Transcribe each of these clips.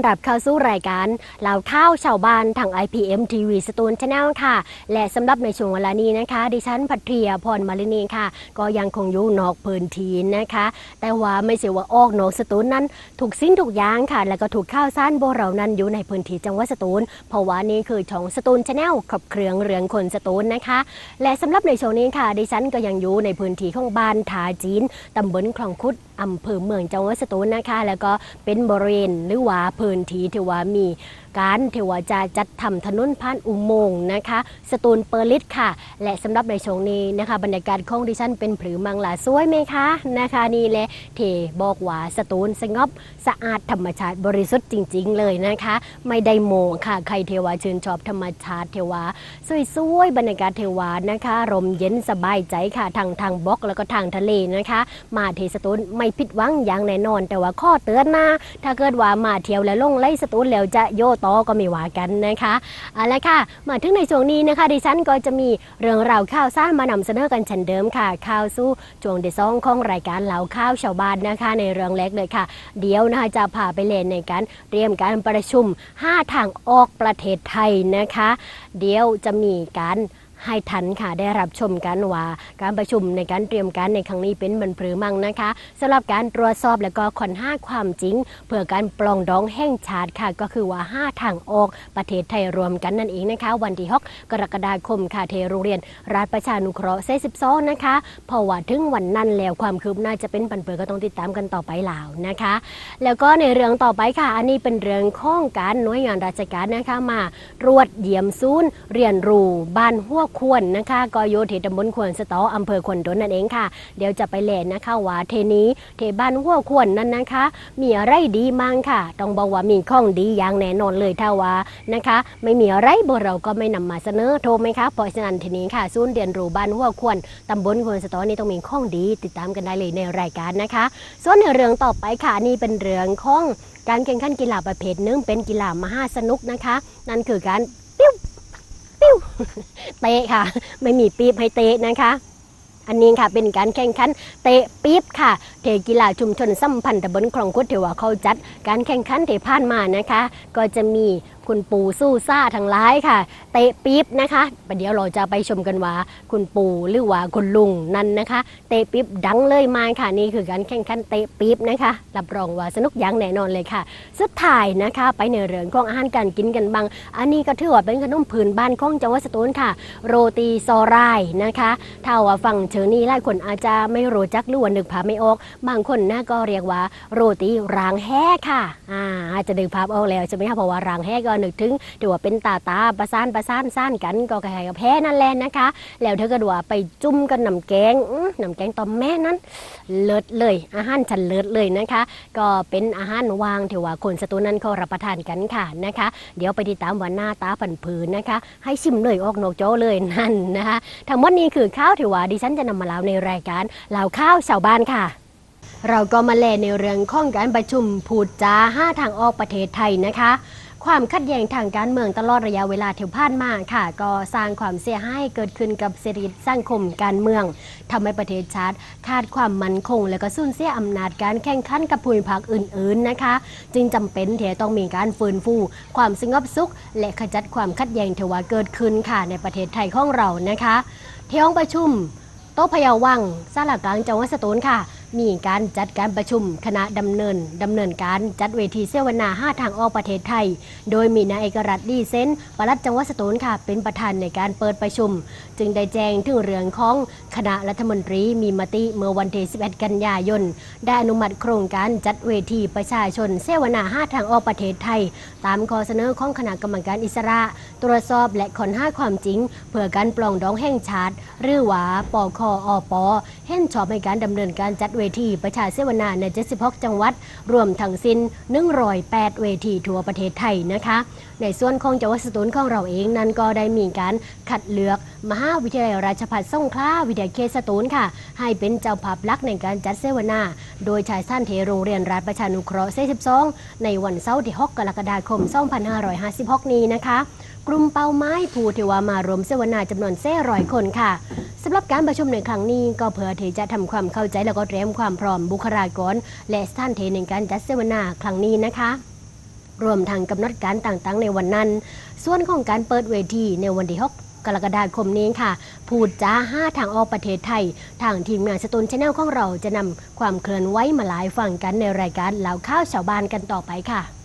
อนรับเข้าสู่รายการเล่าข้าวชาวบ้านทาง IPM TV สตูนชาแนลค่ะ และสำหรับในช่วงเวลานี้นะคะ ดิฉันพัทรียพรมาลินีค่ะ ก็ยังคงอยู่นอกพื้นที่นะคะ แต่ว่าไม่ใช่ว่าออกนอกสตูนนั้นถูกสิ้นถูกอยางค่ะ แล้วก็ถูกข้าวซ่านโบเรานั้นอยู่ในพื้นที่จังหวัดสตูลเพราะว่านี่คือช่องสตูนชาแนลขับเครื่องเรืองคนสตูลนะคะ และสำหรับในช่วงนี้ค่ะ ดิฉันก็ยังอยู่ในพื้นที่ของบ้านทาจีนตำบลคลองคุดอำเภอเมืองจังหวัดสตูลนะคะ แล้วก็เป็นบริเวณหรือว่าพื้นที่ที่ว่ามี การเทวาจะจัดทำถนนผ่านอุโมงค์นะคะ สตูลเปอร์ลิตค่ะ และสำหรับในช่วงนี้นะคะ บรรยากาศของดิฉันเป็นผือมังลาสวยไหมคะนะคะนี่แหละเทบอกว่าสตูลสงบสะอาดธรรมชาติบริสุทธิ์จริง ๆ เลยนะคะ ไม่ได้โมค่ะใครเทวาชื่นชอบธรรมชาติเทวาสวยๆบรรยากาศเทวานะคะลมเย็นสบายใจค่ะทางทางบล็อกแล้วก็ทางทะเลนะคะ มาเทสตูลไม่ผิดหวังอย่างแน่นอน แต่ว่าข้อเตือนนะถ้าเกิดว่ามาเที่ยวแล้วลงไล่สตูลแล้วจะโยโตอก็ไม่ว่ากันนะคะเอาละค่ะ มาถึงในช่วงนี้นะคะดิฉันก็จะมีเรื่องราวข่าวสารมานำเสนอกันเช่นเดิมค่ะข่าวสู้ช่วงเดซองของรายการเหล่าข้าวชาวบ้านนะคะ ในเรื่องเล็กเลยค่ะ เดี๋ยวนะคะจะพาไปเล่นในการเตรียมการประชุม 5 ทางออกประเทศไทยนะคะ เดี๋ยวจะมีการ ให้ทันค่ะได้รับชมกันว่าการประชุมในการเตรียมการในครั้งนี้เป็นบรรพรือมั่งนะคะสำหรับการตรวจสอบและก็ขอนห้าความจริง เพื่อการปลองดองแห่งชาติค่ะ ก็คือว่า5ทางออกประเทศไทยรวมกันนั่นเองนะคะ วันที่6กรกฎาคมค่ะเทโรงเรียนราชประชานุเคราะห์เซ12นะคะเพราะว่าถึงวันนั้นแล้วความคืบหน้าจะเป็นบรรเพือก็ต้องติดตามกันต่อไปหล่าวนะคะ แล้วก็ในเรื่องต่อไปค่ะ อันนี้เป็นเรื่องข้องการหน่วยงานราชการนะคะมาตรวจเยี่ยมศูนย์เรียนรู้บ้านหัวควรนะคะก็โยเทตำบลควรสตออำเภอควรดนนั่นเองค่ะ เดี๋ยวจะไปเล่นนะคะว่าเทนี้เทบ้านหัวควรนั้นนะคะ มีอะไรดีมั่งค่ะ ต้องบอกว่ามีข้องดีอย่างแน่นอนเลยถ้าว่านะคะ ไม่มีอะไรบ่เราก็ไม่นำมาเสนอโทรไหมคะเพราะฉะนั้นทีนี้ค่ะศูนย์เรียนรู้บ้านหัวควรตำบลควรสตอนี่ต้องมีข้องดีติดตามกันได้เลยในรายการนะคะ ส่วนในเรื่องต่อไปค่ะนี่เป็นเรื่องของการแข่งขันกีฬาประเภทหนึ่งเป็นกีฬามหาสนุกนะคะ นั่นคือการ วเตะค่ะ ไม่มีปี๊บให้เตะนะคะ อันนี้ค่ะเป็นการแข่งขันเตะปี๊บค่ะ เทกีฬาชุมชนสัมพันธ์ตะบนคลองคุดเทว่าเขาจัด การแข่งขันเทผ่านมานะคะ ก็จะมีคุณปู่สู้ซ่าทั้งหลายค่ะ เตะปี๊บนะคะประเดี๋ยวเราจะไปชมกันว่า คุณปู่หรือว่าคุณลุงนั่นนะคะ เตะปี๊บดังเลยมาค่ะนี่คือการแข่งขันเตะปี๊บนะคะรับรองว่าสนุกอย่างแน่นอนเลยค่ะ สุดท้ายนะคะไปในเรื่องของอาหารการกินกันบ้างอันนี้ก็ถือว่าเป็นขนมพื้นบ้านของจังหวัดสตูลค่ะ โรตีซอรายนะคะถ้าว่าฟังเชิญนี้หลายคนอาจจะไม่รู้จักหรือว่านึกภาพไม่ออก บางคนนะก็เรียกว่า โรตีรางแห้ค่ะอ่าอาจจะนึกภาพออกแล้วใช่ไหมคะเพราะว่ารางแห้ก็นึกถึงถือว่าเป็นตาตาประสานประสานซ่านกันก็คล้ายๆกับแพ้นั่นแหละนะคะ แล้วเธอก็ดูว่าไปจุ่มกันน้ำแกงน้ำแกงตอมแม่นั้น เลิศเลย อาหารฉันเลิศเลยนะคะ ก็เป็นอาหารวางที่ว่าคนสตูนั้นเขารับประทานกันค่ะนะคะ เดี๋ยวไปติดตามวันหน้าตาผันผืนนะคะ ให้ชิมเลยออกนอกจเลยนั่นนะคะทั้งหมดนี้คือข้าวที่ว่าดิฉันจะนำมาเล่าในรายการเล่าข้าวชาวบ้านค่ะเราก็มาแลในเรื่องข้องการประชุมพูดจาห้าทางออกประเทศไทยนะคะ ความขัดแย้งทางการเมืองตลอดระยะเวลาที่ผ่านมาค่ะ ก็สร้างความเสียหายเกิดขึ้นกับเศรษฐกิจสังคมการเมืองทำให้ประเทศชาติขาดความมั่นคง และก็สูญเสียอำนาจการแข่งขันกับภูมิภาคอื่น ๆนะคะ จึงจำเป็นที่จะต้องมีการฟื้นฟู ความสงบสุข และขจัดความขัดแย้งที่ว่าเกิดขึ้นค่ะ ในประเทศไทยของเรานะคะ ที่ห้องประชุมโต๊ะพยาวังสารกลางจังหวัดสตูลค่ะ มีการจัดการประชุมคณะดำเนินดำเนินการจัดเวทีเสวนาห้าทางออกประเทศไทย โดยมีนายเอกรัตดีเซนปลัดจังหวัดสตูลค่ะ เป็นประธานในการเปิดประชุม จึงได้แจ้งถึงเรื่องของคณะรัฐมนตรีมีมติเมื่อวันที่11 กันยายน ได้อนุมัติโครงการจัดเวทีประชาชนเสวนาห้าทางออกประเทศไทย ตามข้อเสนอของคณะกรรมการอิสระ ตรวจสอบและขอนห้าความจริง เพื่อการปลองดองแห่งชาติหรือว่าปคอปเห็นชอบในการดำเนินการจัดเวทีประชาเสวนาใน 76 จังหวัด รวมทั้งสิ้น108 เวทีทั่วประเทศไทยนะคะ ในส่วนของจังหวัดสตูลของเราเองนั้นก็ได้มีการคัดเลือก มหาวิทยาลัยราชภัฏสงขลาวิทยาเขตสตูลค่ะ ให้เป็นเจ้าภาพลักในการจัดเสวนา โดยชายสั้นเทโรงเรียนราชประชานุเคราะห์ 42 ในวันเสาร์ที่ 6 กรกฎาคม 2556 นี้นะคะ กลุ่มเป้าหมายผู้ที่ว่ามารวมเสวนาจำนวนเส้ร้อยคนค่ะสำหรับการประชุมในครั้งนี้ก็เพื่อที่จะทำความเข้าใจแล้วก็เตรียมความพร้อมบุคลากร และสถานที่ในการจัดเสวนาครั้งนี้นะคะรวมทางกำหนดการต่างๆ ในวันนั้น ส่วนของการเปิดเวทีในวันที่ 6 กรกฎาคมนี้ค่ะ พูดจ้าห้าทางออกประเทศไทย ทางทีมงานสตูนชาแนลของเราจะนำความเคลื่อนไหวมาหลายฟังกันในรายการเหล่าข้าวชาวบ้านกันต่อไปค่ะ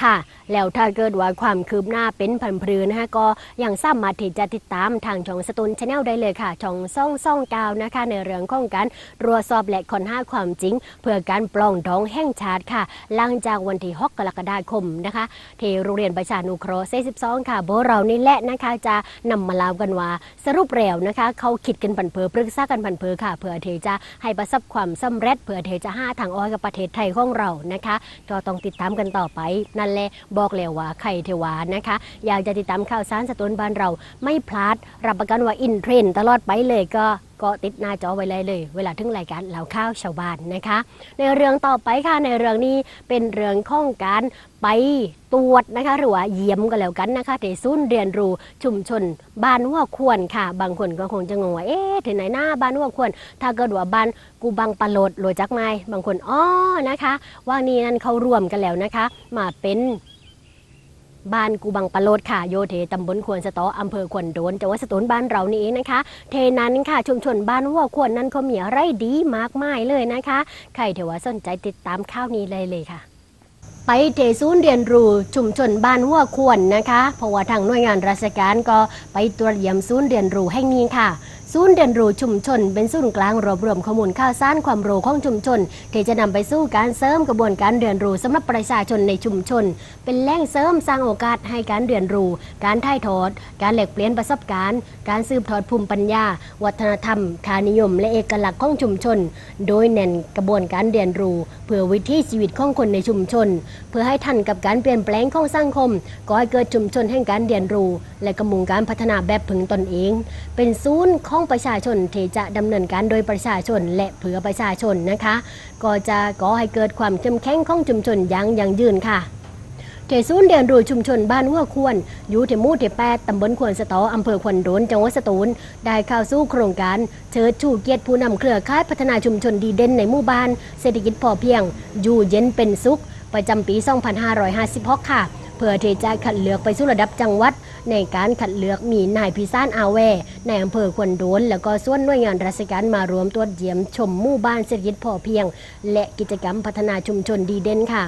ค่ะ แล้วถ้าเกิดว่าความคืบหน้าเป็นพันพรือนะคะก็ยังสามารถที่จะติดตามทางช่องสตูนชาแนลได้เลยค่ะ ช่องซ่องซ่องกาวนะคะ ในเรื่องของการรวจสอบและค้นหาความจริง เพื่อการปลองดองแห่งชาติค่ะ หลังจากวันที่6กรกฎาคมนะคะที่โรงเรียนประชานุเคราะห์42ค่ะโบเรานี่แหละนะคะจะนำมาเล่ากันว่าสรุปแล้วนะคะ เขาคิดกันผันเพอปรึกษากันผันเพอค่ะ เพื่อเทจะให้ประสบความสำเร็จเพื่อเทจะหาทางออกกับประเทศไทยของเรานะคะก็ต้องติดตามกันต่อไปนั่นแหละบอกแล้วว่าไข่เทวานะคะ อยากจะติดตามข่าวสารสตูนบ้านเราไม่พลาด รับประกันว่าอินเทรนด์ตลอดไปเลยก็ ก็ติดหน้าจอไว้เลยเลย เวลาถึงรายการเหล่าข้าวชาวบ้านนะคะ ในเรื่องต่อไปค่ะในเรื่องนี้เป็นเรื่องข้องการไปตรวจนะคะหรือว่าเยี่ยมกันแล้วกันนะคะที่ศูนย์เรียนรู้ชุมชนบ้านหัวควรค่ะ บางคนก็คงจะงงว่าเอ๊ะที่ไหนหน้าบ้านหัวควร ถ้าเกิดว่าบ้านกูบังปะโลดโรยจักไม้บางคนอ๋อนะคะ ว่านี่นั่นเขารวมกันแล้วนะคะ มาเป็น บ้านกูบังปะโลดค่ะโยเทตำบลควนสตออำเภอควนโดนจังหวัดสตูลบ้านเรานี่เองนะคะ เทนั้นค่ะชุมชนบ้านวัวควรนั้นเขามีอะไรดีมากมายเลยนะคะใครเถว่าสนใจติดตามข่าวนี้เลยเลยค่ะไปเทศูนย์เรียนรู้ชุมชนบ้านวัวควรนะคะ เพราะว่าทางหน่วยงานราชการก็ไปตรวจเยี่ยมศูนย์เรียนรู้แห่งนี้ค่ะ ศูนย์เรียนรู้ชุมชน เป็นศูนย์กลางรวบรวมข้อมูลข่าวสารความรู้ของชุมชน ที่จะนำไปสู่การเสริมกระบวนการเรียนรู้สำหรับประชาชนในชุมชน เป็นแหล่งเสริมสร้างโอกาสให้การเรียนรู้ การถ่ายทอด การแลกเปลี่ยนประสบการณ์ การสืบทอดภูมิปัญญา วัฒนธรรมค่านิยม และเอกลักษณ์ของชุมชน โดยเน้นกระบวนการเรียนรู้ เพื่อวิถีชีวิตของคนในชุมชน เพื่อให้ทันกับการเปลี่ยนแปลงของสังคมก่อให้เกิดชุมชนแห่งการเรียนรู้ และกระมุงการพัฒนาแบบพึงตนเอง เป็นศูนย์ของประชาชนที่จะดำเนินการโดยประชาชนและเพื่อประชาชนนะคะ ก็จะก่อให้เกิดความเข้มแข็งของชุมชนอย่างยั่งยืนค่ะเทศูนย์เรียนรู้ชุมชนบ้านหัวควร อยู่ที่มู่ที่แปดตำบลควรสตออำเภอควนโดน จังหวัดสตูล ได้เข้าสู่โครงการ เชิดชูเกียรติผู้นำเครือข่ายพัฒนาชุมชนดีเด่นในหมู่บ้าน เศรษฐกิจพอเพียง อยู่เย็นเป็นสุข ประจำปี 2556 ค่ะ เพื่อที่จะคัดเลือกไปสู่ระดับจังหวัด ในการคัดเลือกมีนายพิซานอาแวในอำเภอควนโดน แล้วก็ส่วนหน่วยงานราชการมารวมตรวเยี่ยมชมหมู่บ้านเศรษฐกิจพอเพียง และกิจกรรมพัฒนาชุมชนดีเด่นค่ะ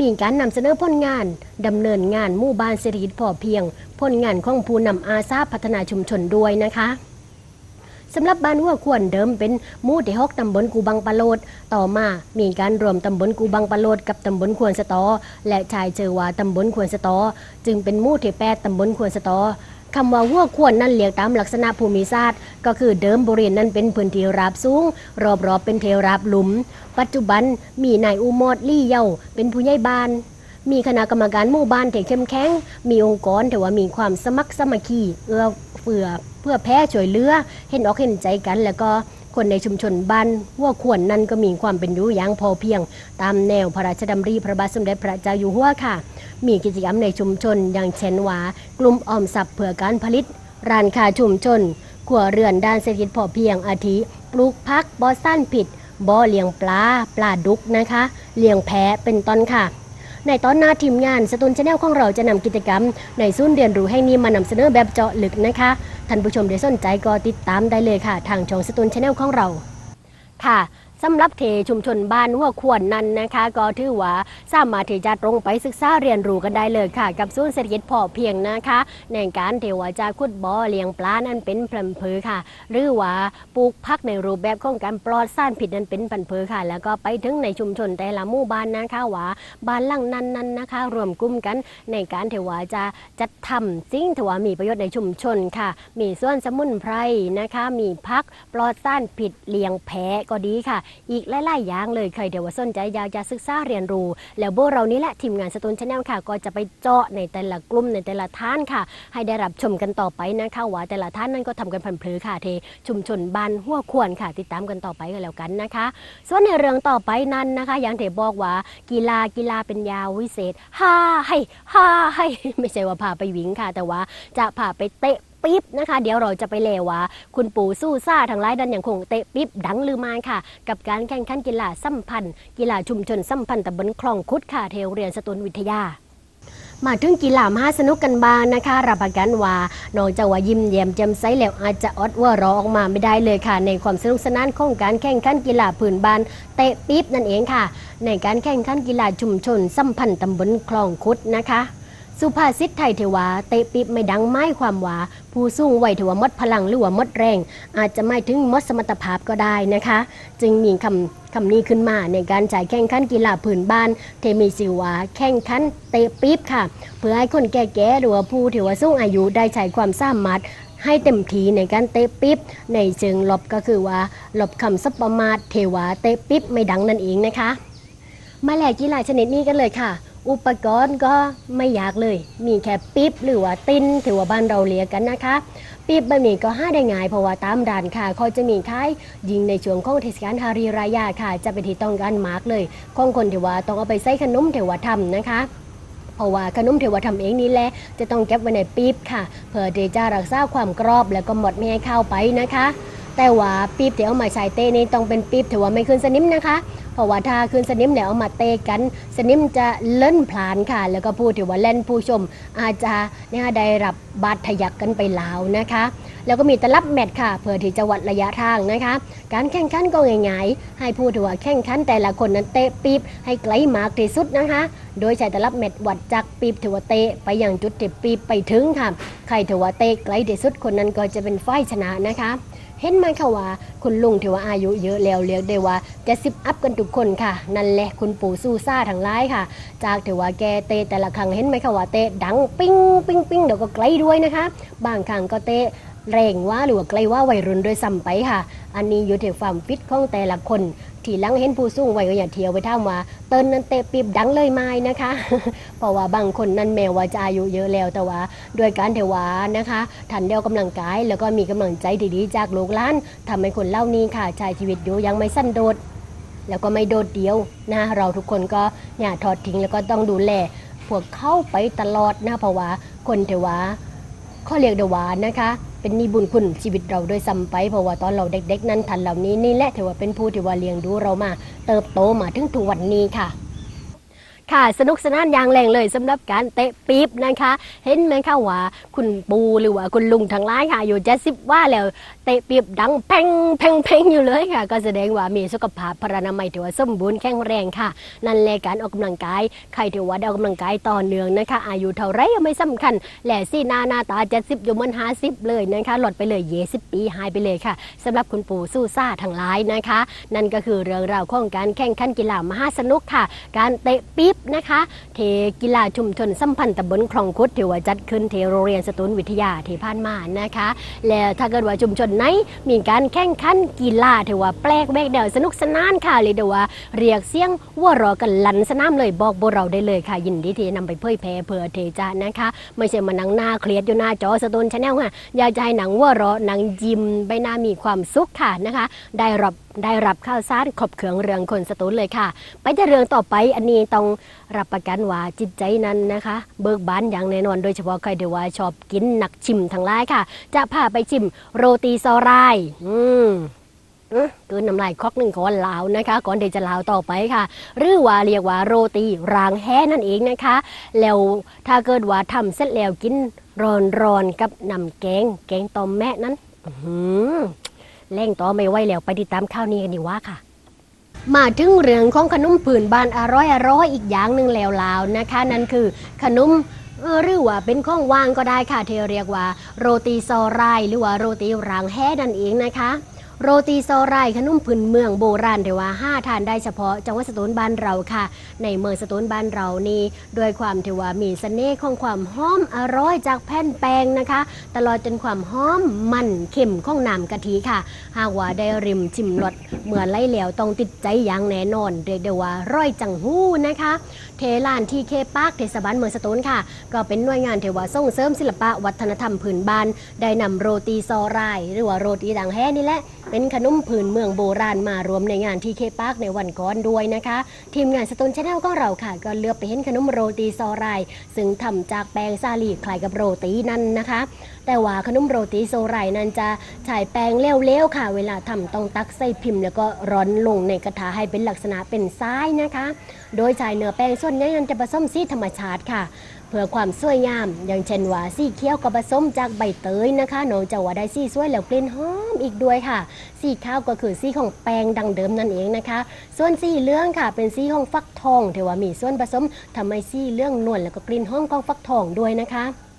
มีการนำเสนอผลงานดำเนินงานหมู่บ้านเศรษฐกิจพอเพียง ผลงานของผู้นำอาสาพัฒนาชุมชนด้วยนะคะ สำหรับบ้านหัวควรเดิมเป็นมู่ที่หกตำบลกูบังปะโลด ต่อมามีการรวมตำบลกูบังปะโลดกับตำบลควรสตอ และชายเจอว่าตำบลควรสตอ จึงเป็นมู่ที่แปดตำบลควรสตอคำว่าหัวควรนั่นเรียกตามลักษณะภูมิศาสตร์ ก็คือเดิมบริเวณนั้นเป็นพื้นที่ราบสูง รอบๆเป็นเทราบหลุม ปัจจุบันมีนายอุโมดลี่เยาเป็นผู้ใหญ่บ้าน มีคณะกรรมการหมู่บ้านที่เข้มแข็งมีองค์กรแต่ว่ามีความสมัครสมัคคีเอื้อเฟือ เพื่อแพ้ช่วยเหลือเห็นอกเห็นใจกัน แล้วก็คนในชุมชนบ้านหัวขวนนั้นก็มีความเป็นอยู่อย่างพอเพียง ตามแนวพระราชดำริพระบาทสมเด็จพระเจ้าอยู่หัวค่ะ มีกิจกรรมในชุมชนอย่างเช่นว่ากลุ่มออมทรัพย์เพื่อการผลิต ร้านค้าชุมชนขัวเรือนด้านเศรษฐกิจพอเพียงอาทิปลูกพักบอสั้นผิดบ่อเลี้ยงปลาปลาดุกนะคะ เลี้ยงแพะเป็นต้นค่ะ ในตอนหน้าทีมงานสตูนชาแนลของเราจะนำกิจกรรม ในศูนย์เรียนรู้แห่งนี้มานำเสนอแบบเจาะลึกนะคะ ท่านผู้ชมได้สนใจก็ติดตามได้เลยค่ะ ทางช่องสตูนชาแนลของเรา ค่ะ สำหรับเทชุมชนบ้านหัวขวนนั้นนะคะ ก็ถือว่าสามารถที่จะตรงไปศึกษาเรียนรู้กันได้เลยค่ะ กับศูนย์เศรษฐกิจพอเพียงนะคะ ในการเทวาจะขุดบ่อเลี้ยงปลานั้นเป็นพันเพอค่ะ หรือว่าปลูกพักในรูปแบบของการปลอดสารผิดนั้นเป็นพันเพอค่ะ แล้วก็ไปถึงในชุมชนแต่ละหมู่บ้านนะคะว่าบ้านหลังนั้นนั้นนะคะ รวมกลุ่มกันในการเทวาจะจัดทำสิ่งที่ว่ามีประโยชน์ในชุมชนค่ะ มีส่วนสมุนไพรนะคะ มีพักปลอดสารผิดเลี้ยงแพะก็ดีค่ะอีกหลายๆอย่างเลยใครเดี๋ยวว่าสนใจอยากจะศึกษาเรียนรู้ แล้วโบเรานี้แหละทีมงานสตูนชาแนลค่ะ ก็จะไปเจาะในแต่ละกลุ่มในแต่ละท่านค่ะ ให้ได้รับชมกันต่อไปนะคะว่าแต่ละท่านนั้นก็ทำกันพันเพลือค่ะเทชุมชนบ้านหัวควรค่ะ ติดตามกันต่อไปกันแล้วกันนะคะ ส่วนในเรื่องต่อไปนั้นนะคะอย่างเทบอกว่ากีฬากีฬาเป็นยาวิเศษฮ่าให้ฮ่าให้ไม่ใช่ว่าพาไปวิ่งค่ะ แต่ว่าจะพาไปเตะ ปิ๊บนะคะ เดี๋ยวเราจะไปเลว่า คุณปู่สู้ซ่าทั้งหลายดันอย่างคงเตะปิ๊บดังลือมาค่ะ กับการแข่งขันกีฬาสัมพันธ์ กีฬาชุมชนสัมพันธ์ตำบลคลองคุดค่ะเทวเรียนสตูลวิทยามาถึงกีฬามหาสนุกกันบ้างนะคะ รับประกันว่านอกจากว่ายิ้มแย้มแจ่มใสแล้วอาจจะอดว่ารอออกมาไม่ได้เลยค่ะ ในความสนุกสนานของการแข่งขันกีฬาพื้นบ้านเตะปี๊บนั่นเองค่ะ ในการแข่งขันกีฬาชุมชนสัมพันธ์ตำบลคลองคุดนะคะ สุภาษิตไทยเทวาเตะปี๊บไม่ดังไม้ความว่าผู้สู้ไหวเทวามดพลังหรือว่ามดแรง อาจจะไม่ถึงมดสมรรถภาพก็ได้นะคะ จึงมีคำคำนี้ขึ้นมาในการจ่ายแข่งขันกีฬาพื้นบ้าน เทมีสิวาแข่งขันเตะปี๊บค่ะ เพื่อให้คนแก่ๆหรือว่าผู้ที่ว่าสูงอายุได้ใช้ความสามารถให้เต็มทีในการเตะปิ๊บในเชิงลบก็คือว่าลบคำสัประมาทเทวาเตะปิ๊บไม่ดังนั่นเองนะคะ มาแหลกกีฬาชนิดนี้กันเลยค่ะ อุปกรณ์ก็ไม่ยากเลย มีแค่ปิ๊บหรือว่าติ้นถือว่าบ้านเราเรียกกันนะคะ ปิ๊บแบบนี้ก็ห้าได้ง่ายเพราะว่าตามร้านค่ะเขาจะมีขายยิงในช่วงของเทศกาลฮารีรายาค่ะ จะเป็นที่ต้องการมากเลยของคนที่ว่าต้องเอาไปใส่ขนมเทวาทำนะคะเพราะว่าขนมเทวาทำเองนี่แหละจะต้องเก็บไว้ในปี๊บค่ะ เพื่อที่จะรักษาความกรอบแล้วก็หมดไม่ให้เข้าไปนะคะ แต่ว่าปี๊บที่เอามาใช้เต้นี่ต้องเป็นปี๊บที่ว่าไม่ขึ้นสนิมนะคะ เพราะว่าถ้าขึ้นสนิมแล้วเอามาเตะกัน สนิมจะเล่นพลานค่ะ แล้วก็ผู้ที่ว่าเล่นผู้ชมอาจจะเนี่ยได้รับบาดทะยักกันไปแลาวนะคะ แล้วก็มีตลับแมตช์ค่ะ เพื่อที่จะวัดระยะทางนะคะ การแข่งขันก็ง่ายๆให้ผู้ที่ว่าแข่งขันแต่ละคนนั้นเตะปี๊บให้ไกลมากที่สุดนะคะ โดยใช้ตลับเม็ดวัดจากปี๊บถือว่าเตะไปอย่างจุดที่ปี๊บไปถึงค่ะ ใครถือว่าเตะไกลที่สุดคนนั้นก็จะเป็นฝ่ายชนะนะคะ เห็นไหมคะว่า คุณลุงที่ว่าอายุเยอะแล้วเรียกได้ว่าจะสิบอัพกันทุกคนค่ะ นั่นแหละคุณปู่สู้ซ่าทั้งร้ายค่ะ จากที่ว่าแกเตะแต่ละครั้งเห็นไหมคะว่าเตะดังปิ้งปิ้งปิ้งเดี๋ยวก็ไกลด้วยนะคะบางครั้งก็เตะแรงว่าหรือว่าไกลว่าวัยรุ่นโดวยซ้ำไปค่ะ อันนี้อยู่ที่ความฟิตของแต่ละคน ทีหลังเห็นผู้สูงวัยก็อย่าเที่ยวไปถามว่าเติ้นนั้นเตะปีบดังเลยไหมนะคะ เพราะว่าบางคนนั้นแม้ว่าจะอายุเยอะแล้วแต่ว่าด้วยการเทวานะคะทันเดียวกำลังกาย แล้วก็มีกำลังใจดีๆจากลูกหลานทำให้คนเล่านี้ค่ะใช้ชีวิตอยู่ยังไม่สั้นโดด แล้วก็ไม่โดดเดียวนะเราทุกคนก็อย่าทอดทิ้งแล้วก็ต้องดูแลพวกเข้าไปตลอดนะเพราะว่าคนเทวา ข้อเรียกเดวานะคะเป็นนิบุญคุณชีวิตเราโดวยซ้ำไปเพราะว่าตอนเราเด็กๆ นั้นทันเหล่านี้นี่แหละถือว่าเป็นผู้ที่ว่าเลี้ยงดูเรามา เติบโตมาถึงทุกวันนี้ค่ะ ค่ะ สนุกสนานอย่างแรงเลยสำหรับการเตะปี๊บนะคะ เห็นไหมคะว่าคุณปูหรือว่าคุณลุงทั้งหลายค่ะอยู่เจ็ดสิบว่าแล้วเตะปี๊บดังเพ่งเพ่งเพ่งอยู่เลยค่ะ ก็แสดงว่ามีสุขภาพพรรณนามัยถือว่าสมบูรณ์แข็งแรงค่ะ นั่นแหละการออกกำลังกายใครถือว่าได้ออกกำลังกายต่อเนื่องนะคะ อายุเท่าไรไม่สำคัญแหล่ซี่หน้าหน้าตาเจ็ดสิบอยู่มันห้าสิบเลยนะคะหลดไปเลยเยสิบปีหายไปเลยค่ะสำหรับคุณปู่สู้ซ่าทั้งหลายนะคะ นั่นก็คือเรื่องราวของการแข่งขันกีฬามหาสนุกค่ะ การเตะปี๊บนะคะเทกีฬาชุมชนสัมพันธ์ตำบลคลองคุดถือว่าจัดขึ้นเทโรงเรียนสตูลวิทยาเที่ผ่านมานะคะ แล้วถ้าเกิดว่าชุมชนไหนมีการแข่งขันกีฬาถือว่าแปลกแวกแนวสนุกสนานค่ะเลยเดี๋ยวว่าเรียกเสียงว่ารอกันลันสนามเลยบอกพวกเราได้เลยค่ะ ยินดีที่จะนำไปเผยแพร่เพื่อเทจานะคะ ไม่ใช่มานั่งหน้าเครียดอยู่หน้าจอสตูลชาแนลค่ะอยากจะให้หนังว่ารอหนังยิ้มใบหน้ามีความสุขค่ะนะคะ ได้รับ ได้รับข้าวสารขอบเขืองเรืองคนสตูลเลยค่ะ ไปจะเรื่องต่อไปอันนี้ต้องรับประกันว่าจิตใจนั้นนะคะ เบิกบานอย่างแน่นอนโดยเฉพาะใครที่ว่าชอบกินหนักชิมทั้งหลายค่ะ จะพาไปชิมโรตีซอรายอืมอื้อเกินน้ำลายคอกหนึ่งก่อนลาวนะคะ ก่อนเดี๋ยวจะลาวต่อไปค่ะ หรือว่าเรียกว่าโรตีรางแห้นั่นเองนะคะ แล้วถ้าเกิดว่าทำเสร็จแล้วกินร้อนๆกับน้ำแกงแกงตอมแม่นั้น อื แล่งต่อไม่ไหวแล้วไปติดตามข้าวนี้กันดีกว่าค่ะ มาถึงเรื่องของขนมผืนบ้านอร่อยอร่อยอีกอย่างหนึ่งแล้วลาวนะคะ นั่นคือขนมหรือว่าเป็นข้องว่างก็ได้ค่ะเธอเรียกว่า โรตีซอไรหรือว่าโรตีรางแห้นั่นเองนะคะ โรตีซอรขนมพื้นเมืองโบราณแต่ว่าห้าทานได้เฉพาะจังหวัดสตูลบ้านเราค่ะ ในเมืองสตูลบ้านเรานี่ด้วยความที่ว่ามีเสน่ห์ของความหอมอร่อยจากแผ่นแป้งนะคะ ตลอดจนความหอมมันเค็มของน้ำกะทิค่ะ หากว่าได้ริมชิมรสเมื่อไล่แล้วต้องติดใจอย่างแน่นอนเรียกได้ว่าร้อยจังหู้นะคะ เทลานที่เคปาร์คเทศบาลเมืองสตูลค่ะ ก็เป็นหน่วยงานเทว่าส่งเสริมศิลปะวัฒนธรรมพื้นบ้านได้นำโรตีซอรหรือว่าโรตีดังแห้นี่แหละเป็นขนมพื้นเมืองโบราณมารวมในงานที่เคปาร์คในวันก่อนด้วยนะคะ ทีมงานสตูลชาแนลก็เราค่ะก็เลือกไปเห็นขนมโรตีซอรายซึ่งทำจากแป้งซาลีคล้ายกับโรตีนั่นนะคะ แต่ว่าขนมโรตีโซไรนั้นจะใช้แป้งเลี้ยวๆค่ะ เวลาทำต้องตักใส่พิมพ์ แล้วก็ร้อนลงในกระทะให้เป็นลักษณะเป็นทรายนะคะ โดยใช้เนื้อแป้งส่วนใหญ่นั้นจะผสมสีธรรมชาติค่ะ เพื่อความสวยงาม อย่างเช่นว่าสีเขียวกับผสมจากใบเตยนะคะนอกจาว่าได้สีสวยแล้วกลิ่นหอมอีกด้วยค่ะ สีขาวก็คือสีของแป้งดังเดิมนั่นเองนะคะ ส่วนสีเหลืองค่ะ เป็นสีของฟักทองที่ว่ามีส่วนผสมทำให้สีเหลืองนวลแล้วก็กลิ่นหอมของฟักทองด้วยนะคะ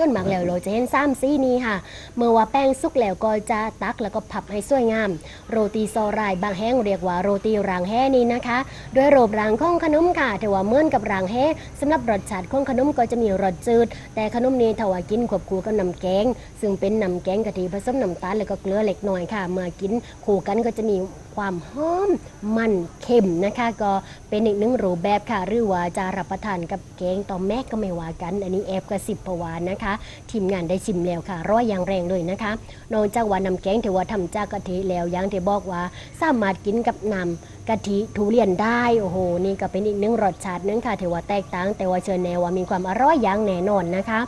ส่วนมากแล้วเราจะเห็นซ้ำสีนี้ค่ะ เมื่อว่าแป้งสุกแล้วก็จะตักแล้วก็พับให้สวยงาม โรตีซอรายบางแห้งเรียกว่าโรตีรางแห้นี้นะคะ ด้วยรูปรางของขนมค่ะแต่ว่าเหมือนกับรางแห้สำหรับรสชาติของขนมก็จะมีรสจืด แต่ขนมนี้ถ้าว่ากินควบคู่กับน้ำแกง ซึ่งเป็นน้ำแกงกะทิผสมน้ำตาลแล้วก็เกลือเล็กน้อยค่ะ เมื่อกินคู่กันก็จะมี ความหอมมันเค็มนะคะ ก็เป็นอีกหนึ่งรูปแบบค่ะ หรือว่าจะรับประทานกับแกงต่อแม่ก็ไม่ว่ากัน อันนี้แอบกระสิบประวานนะคะ ทีมงานได้ชิมแล้วค่ะร้อยอย่างแรงเลยนะคะนอกจากว่าน้ำแกงถือว่าทำจากกะทิแล้วย่างที่บอกว่าสามารถกินกับน้ำกะทิทุเรียนได้โอ้โหนี่ก็เป็นอีกหนึ่งรสชาติหนึงค่ะถือว่าแตกต่าง แต่ว่าเชิญแนวว่ามีความอร่อยอย่างแน่นอนนะคะ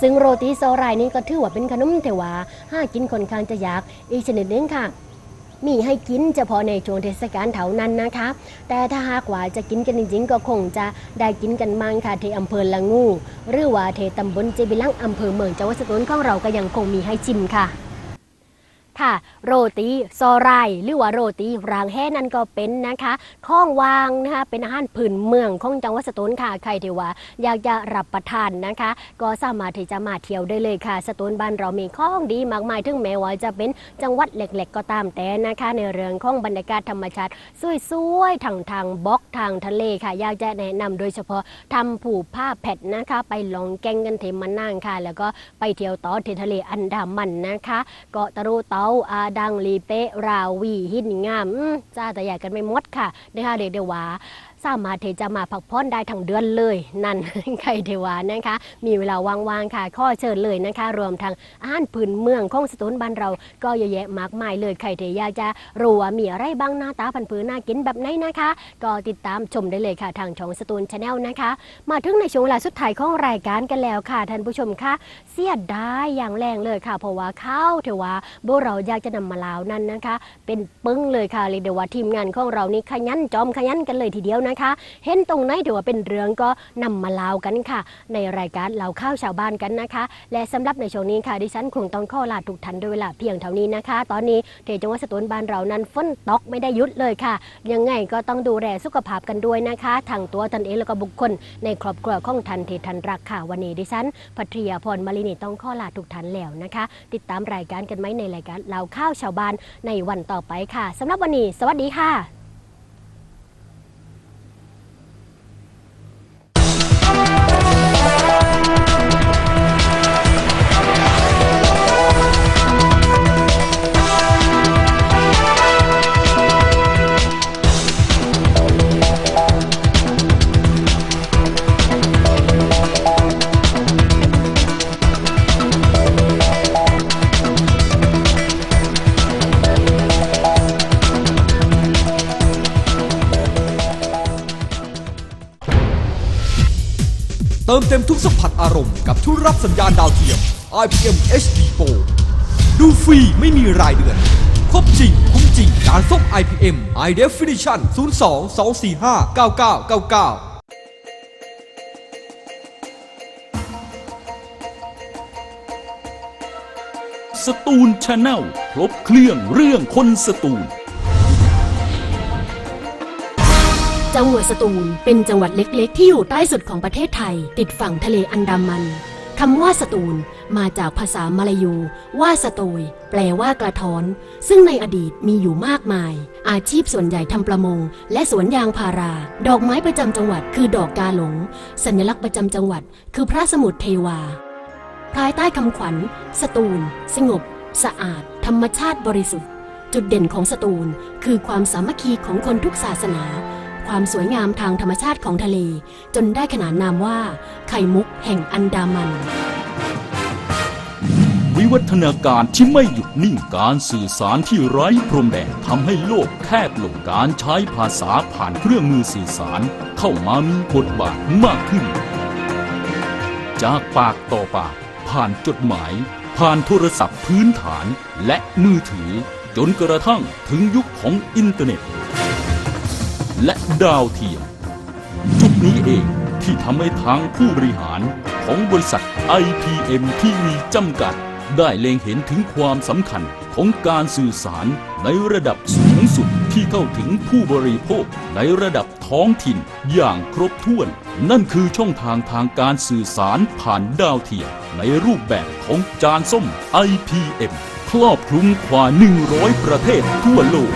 ซึ่งโรตีโซรายนี่ก็ถือว่าเป็นขนมเทว่าห้ากินค่อนข้างจะยากอีกชนิดหนึงค่ะ มีให้กินเฉพาะในช่วงเทศกาลเท่านั้นนะคะ แต่ถ้าหากว่าจะกินกันจริงๆ ก็คงจะได้กินกันมั่งค่ะที่อำเภอละงูหรือว่าเทตำบลเจบิลังอำเภอเมืองจังหวัดสตูลของเราก็ยังคงมีให้ชิมค่ะ ค่ะ โรตีซอไรายหรือว่าโรตีรางแห่นั่นก็เป็นนะคะข้องวางนะคะเป็นอาหารพื้นเมืองของจังหวัดสตูลค่ะใครที่ว่าอยากจะรับประทานนะคะ ก็สามารถที่จะมาเที่ยวได้เลยค่ะ สตูลบ้านเรามีข้องดีมากมายถึงแม้ว่าจะเป็นจังหวัดเล็กๆ ก็ตามแต่นะคะ ในเรื่องของบรรยากาศธรรมชาติสวยๆทางทางบล็อกทางทะเลค่ะ อยากจะแนะนำโดยเฉพาะทำผูกผ้าแผ่นนะคะ ไปลองแกงกันเทมันนางค่ะ แล้วก็ไปเที่ยวต่อที่ทะเลอันดามันนะคะ เกาะตะรุเตาอาดังลีเปะราวี หินงามจ้าแต่อยากกันไม่มดค่ะนะคะเด็กเดว่า สามารถที่จะมาพักผ่อนได้ทั้งเดือนเลย นั่นใครเทวานะคะ มีเวลาว่างๆค่ะข้อเชิญเลยนะคะ รวมทั้งอาหารพื้นเมืองของสตูลบ้านเรา ก็เยอะแยะมากมายเลยใครที่อยากจะรู้ว่ามีอะไรบ้างหน้าตาพันธุ์พื้นน่ากินแบบไหนนะคะ ก็ติดตามชมได้เลยค่ะทางช่องสตูลชาแนลนะคะ มาถึงในช่วงเวลาสุดท้ายของรายการกันแล้วค่ะท่านผู้ชมคะเสียดายอย่างแรงเลยค่ะ เพราะว่าข้าวเทวาพวกเราอยากจะนำมาลาวนั้นนะคะ เป็นปึ้งเลยค่ะเรียกได้ว่าทีมงานของเรานี่ขยันจอมขยันกันเลยทีเดียวนะคะ เห็นตรงไหนถือว่าเป็นเรื่องก็นำมาเล่ากันค่ะ ในรายการเราข้าวชาวบ้านกันนะคะ และสำหรับในช่วงนี้ค่ะดิฉันคงต้องขอลาทุกท่านด้วยเวลาเพียงเท่านี้นะคะ ตอนนี้เทจังหวัดสตูลบ้านเรานั้นฝนตกไม่ได้หยุดเลยค่ะ ยังไงก็ต้องดูแลสุขภาพกันด้วยนะคะทางตัวตนเองแล้วก็บุคคล ในครอบครัวของทันเททันรักค่ะวันนี้ดิฉันพัทริยาพรมาลินีต้องขอลาทุกท่านแล้วนะคะ ติดตามรายการกันไหมในรายการเราข้าวชาวบ้านในวันต่อไปค่ะสำหรับวันนี้ สวัสดีค่ะ ผัสอารมณ์กับทุกรับสัญญาณดาวเทียม IPM HD Pro ดูฟรีไม่มีรายเดือน ครบจริง คุ้มจริงการส่ง IPM High Definition 02 245 9999สตูลชาแนลครบเครื่องเรื่องคนสตูล จังหวัดสตูล เป็นจังหวัดเล็ก ๆ ที่อยู่ใต้สุดของประเทศไทย ติดฝั่งทะเลอันดามันคำว่าสตูลมาจากภาษามาลายู ว่าสโตย แปลว่ากระท้อน ซึ่งในอดีตมีอยู่มากมาย อาชีพส่วนใหญ่ทำประมง และสวนยางพารา ดอกไม้ประจำจังหวัดคือดอกกาหลง สัญลักษณ์ประจำจังหวัด คือพระสมุทรเทวา ภายใต้คำขวัญ สตูล สงบ สะอาด ธรรมชาติบริสุทธิ์ จุดเด่นของสตูล คือความสามัคคีของคนทุกศาสนา ความสวยงามทางธรรมชาติของทะเล จนได้ขนานนามว่า ไข่มุกแห่งอันดามัน วิวัฒนาการที่ไม่หยุดนิ่งการสื่อสารที่ไร้พรมแดนทำให้โลกแคบลงการใช้ภาษาผ่านเครื่องมือสื่อสาร เข้ามามีบทบาทมากขึ้น จากปากต่อปาก ผ่านจดหมาย ผ่านโทรศัพท์พื้นฐานและมือถือ จนกระทั่งถึงยุคของอินเทอร์เน็ต และดาวเทียม จุดนี้เองที่ทำให้ทางผู้บริหารของบริษัท IPM TV จำกัด ได้เล็งเห็นถึงความสำคัญของการสื่อสารในระดับสูงสุดที่เข้าถึงผู้บริโภคในระดับท้องถิ่นอย่างครบถ้วน นั่นคือช่องทางทางการสื่อสารผ่านดาวเทียมในรูปแบบของจานส้ม IPM ครอบคลุมกว่า 100 ประเทศทั่วโลก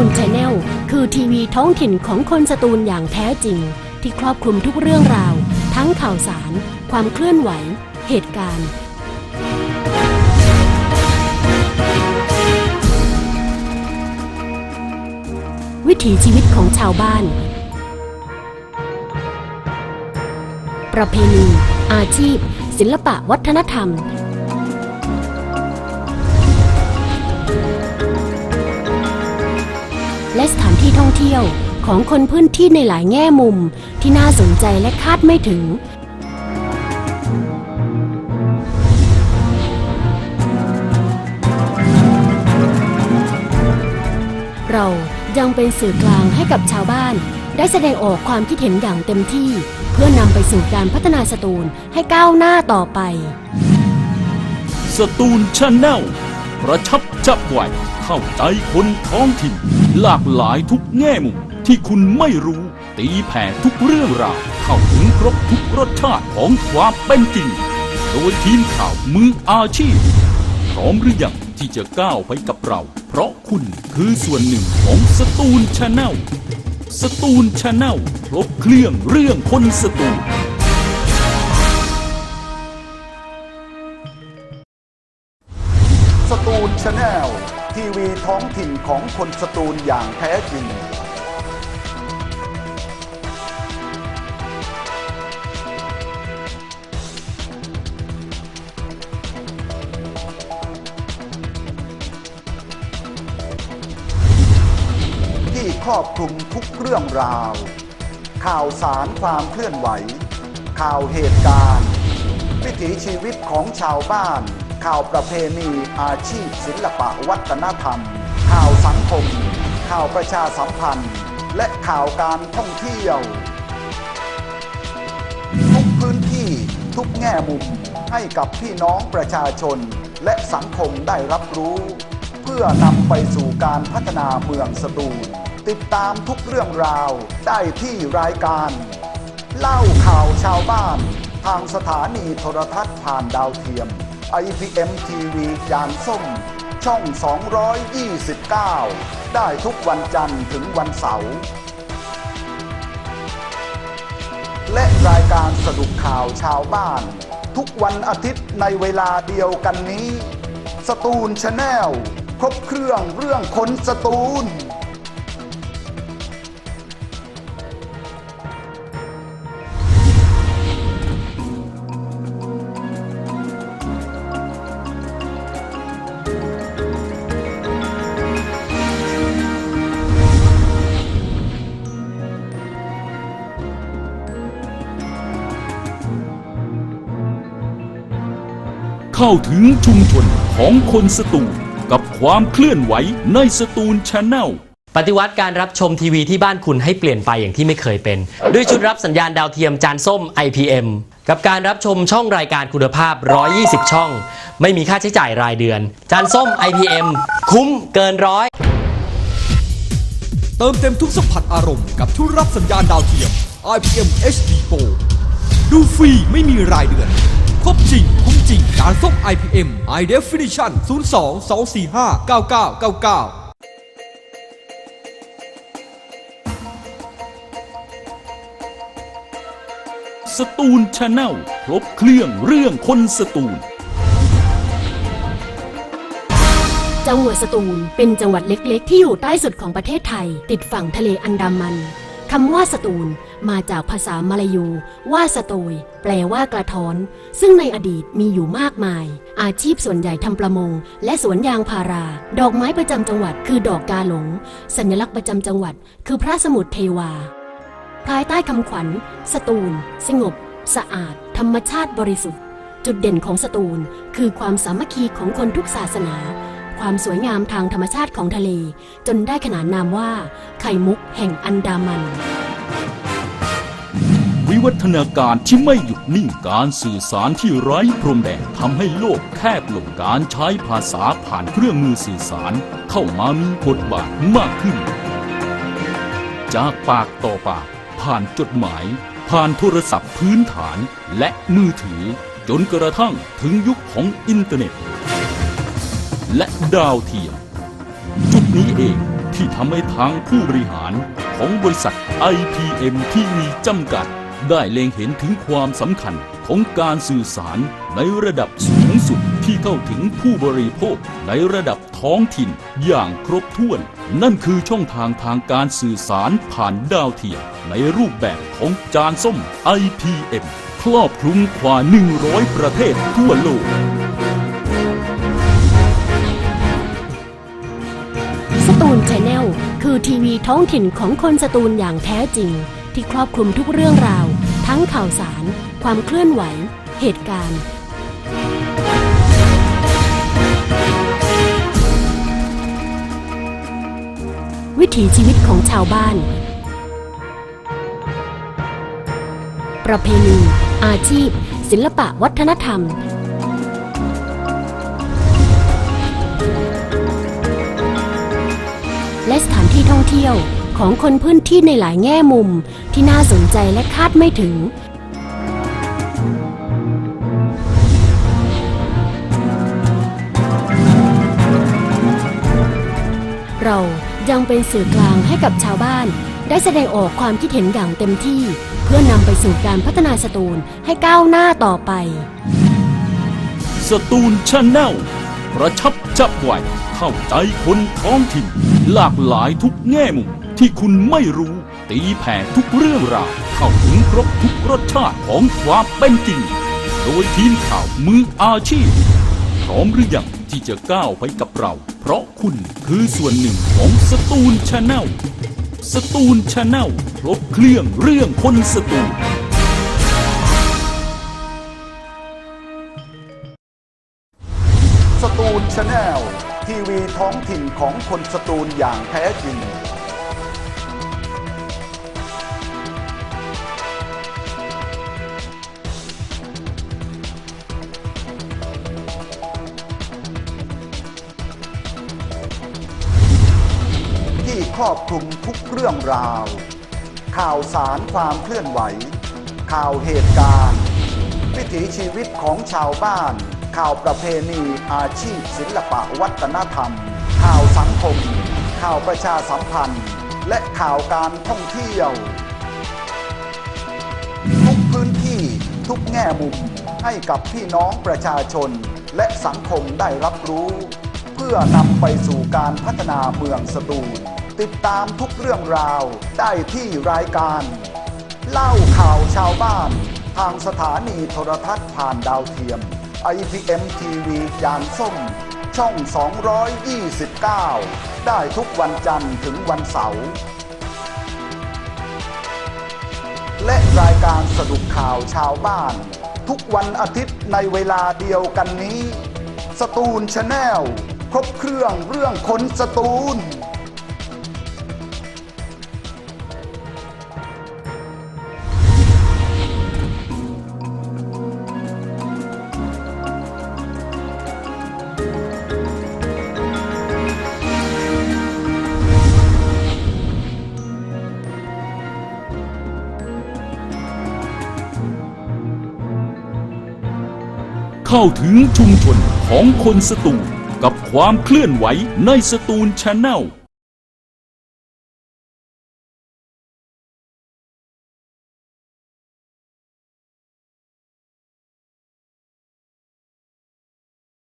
ตูลชาแนลคือทีวีท้องถิ่นของคนสตูลอย่างแท้จริง ที่ครอบคลุมทุกเรื่องราว ทั้งข่าวสาร ความเคลื่อนไหว เหตุการณ์ วิถีชีวิตของชาวบ้าน ประเพณี อาชีพ ศิลปะวัฒนธรรม และสถานที่ท่องเที่ยวของคนพื้นที่ในหลายแง่มุมที่น่าสนใจและคาดไม่ถึง เรายังเป็นสื่อกลางให้กับชาวบ้าน ได้แสดงออกความคิดเห็นอย่างเต็มที่ เพื่อนำไปสู่การพัฒนาสตูลให้ก้าวหน้าต่อไป สตูลชาแนลกระชับจับไว เข้าใจคนท้องถิ่น หลากหลายทุกแง่มุมที่คุณไม่รู้ ตีแผ่ทุกเรื่องราวเข้าถึงครบทุกรสชาติของความเป็นจริง โดยทีมข่าวมืออาชีพ พร้อมหรือยังที่จะก้าวไปกับเรา เพราะคุณคือส่วนหนึ่งของสตูลชาแนลสตูลชาแนลครบเครื่องเรื่องคนสตูลสตูลชาแนล ทีวีท้องถิ่นของคนสตูลอย่างแท้จริงที่ครอบคลุมทุกเรื่องราว ข่าวสารความเคลื่อนไหว ข่าวเหตุการณ์ วิถีชีวิตของชาวบ้าน ข่าวประเพณีอาชีพศิลปะวัฒนธรรม ข่าวสังคม ข่าวประชาสัมพันธ์ และข่าวการท่องเที่ยว ทุกพื้นที่ทุกแง่มุมให้กับพี่น้องประชาชนและสังคมได้รับรู้ เพื่อนำไปสู่การพัฒนาเมืองสตูลติดตามทุกเรื่องราวได้ที่รายการ เล่าข่าวชาวบ้าน ทางสถานีโทรทัศน์ผ่านดาวเทียม IPM TV จานส้ม ช่อง 229 ได้ทุกวันจันทร์ถึงวันเสาร์ และรายการสรุปข่าวชาวบ้าน ทุกวันอาทิตย์ในเวลาเดียวกันนี้ สตูลชาแนลครบเครื่องเรื่องคนสตูล เข้าถึงชุมชนของคนสตูลกับความเคลื่อนไหวในสตูลชาแนลปฏิวัติการรับชมทีวีที่บ้านคุณให้เปลี่ยนไปอย่างที่ไม่เคยเป็น ด้วยชุดรับสัญญาณดาวเทียมจานส้ม IPM กับการรับชมช่องรายการคุณภาพ 120 ช่อง ไม่มีค่าใช้จ่ายรายเดือน จานส้ม IPM คุ้มเกินร้อยเติมเต็มทุกสัมผัสอารมณ์กับทุกรับสัญญาณดาวเทียม IPM HD Pro ดูฟรีไม่มีรายเดือน ครบจริงคุ้มจริงการส่ง IPM High Definition 02 245 9999สตูลชาแนลครบเครื่องเรื่องคนสตูล จังหวัดสตูลเป็นจังหวัดเล็กๆ ที่อยู่ใต้สุดของประเทศไทย ติดฝั่งทะเลอันดามันคำว่าสตูล มาจากภาษามาลายู ว่าสโตย แปลว่ากระท้อน ซึ่งในอดีตมีอยู่มากมาย อาชีพส่วนใหญ่ทำประมง และสวนยางพารา ดอกไม้ประจำจังหวัดคือดอกกาหลง สัญลักษณ์ประจำจังหวัด คือพระสมุทรเทวา ภายใต้คำขวัญ สตูล สงบ สะอาด ธรรมชาติบริสุทธิ์ จุดเด่นของสตูล คือความสามัคคีของคนทุกศาสนาความสวยงามทางธรรมชาติของทะเล จนได้ขนานนามว่า ไข่มุกแห่งอันดามัน วิวัฒนาการที่ไม่หยุดนิ่งการสื่อสารที่ไร้พรมแดนทำให้โลกแคบลงการใช้ภาษาผ่านเครื่องมือสื่อสาร เข้ามามีบทบาทมากขึ้น จากปากต่อปาก ผ่านจดหมาย ผ่านโทรศัพท์พื้นฐานและมือถือ จนกระทั่งถึงยุคของอินเทอร์เน็ต และดาวเทียมจุดนี้เองที่ทำให้ทางผู้บริหารของบริษัท IPM TV จำกัด ได้เล็งเห็นถึงความสำคัญของการสื่อสารในระดับสูงสุดที่เข้าถึงผู้บริโภคในระดับท้องถิ่นอย่างครบถ้วน นั่นคือช่องทางทางการสื่อสารผ่านดาวเทียมในรูปแบบของจานส้ม IPM ครอบคลุมกว่า 100 ประเทศทั่วโลกสตูลชาแนลคือทีวีท้องถิ่นของคนสตูลอย่างแท้จริง ที่ครอบคลุมทุกเรื่องราว ทั้งข่าวสาร ความเคลื่อนไหว เหตุการณ์ วิถีชีวิตของชาวบ้าน ประเพณี อาชีพ ศิลปะวัฒนธรรมและสถานที่ท่องเที่ยว ของคนพื้นที่ในหลายแง่มุมที่น่าสนใจและคาดไม่ถึง เรายังเป็นสื่อกลางให้กับชาวบ้าน ได้แสดงออกความคิดเห็นอย่างเต็มที่ เพื่อนำไปสู่การพัฒนาสตูลให้ก้าวหน้าต่อไป สตูลชาแนลกระชับจับไวเข้าใจคนท้องถิ่นหลากหลายทุกแง่มุม ที่คุณไม่รู้ ตีแผ่ทุกเรื่องราวเข้าถึงครบทุกรสชาติของความเป็นจริง โดยทีมข่าวมืออาชีพ พร้อมหรือยังที่จะก้าวไปกับเรา เพราะคุณคือส่วนหนึ่งของสตูลชาแนลสตูลชาแนลครบเครื่องเรื่องคนสตูลสตูลชาแนลทีวีท้องถิ่นของคนสตูลอย่างแท้จริง ครอบคลุมทุกเรื่องราว ข่าวสารความเคลื่อนไหว ข่าวเหตุการณ์ วิถีชีวิตของชาวบ้าน ข่าวประเพณีอาชีพศิลปะวัฒนธรรม ข่าวสังคม ข่าวประชาสัมพันธ์ และข่าวการท่องเที่ยว ทุกพื้นที่ทุกแง่มุมให้กับพี่น้องประชาชนและสังคมได้รับรู้ เพื่อนำไปสู่การพัฒนาเมืองสตูล ติดตามทุกเรื่องราว ได้ที่รายการ เล่าข่าวชาวบ้าน ทางสถานีโทรทัศน์ผ่านดาวเทียม IPM TV ยานส้ม ช่อง 229 ได้ทุกวันจันทร์ถึงวันเสาร์และรายการสรุปข่าวชาวบ้าน ทุกวันอาทิตย์ในเวลาเดียวกันนี้ สตูลชาแนลครบเครื่องเรื่องคนสตูล เข้าถึงชุมชนของคนสตูลกับความเคลื่อนไหวในสตูลชาแนล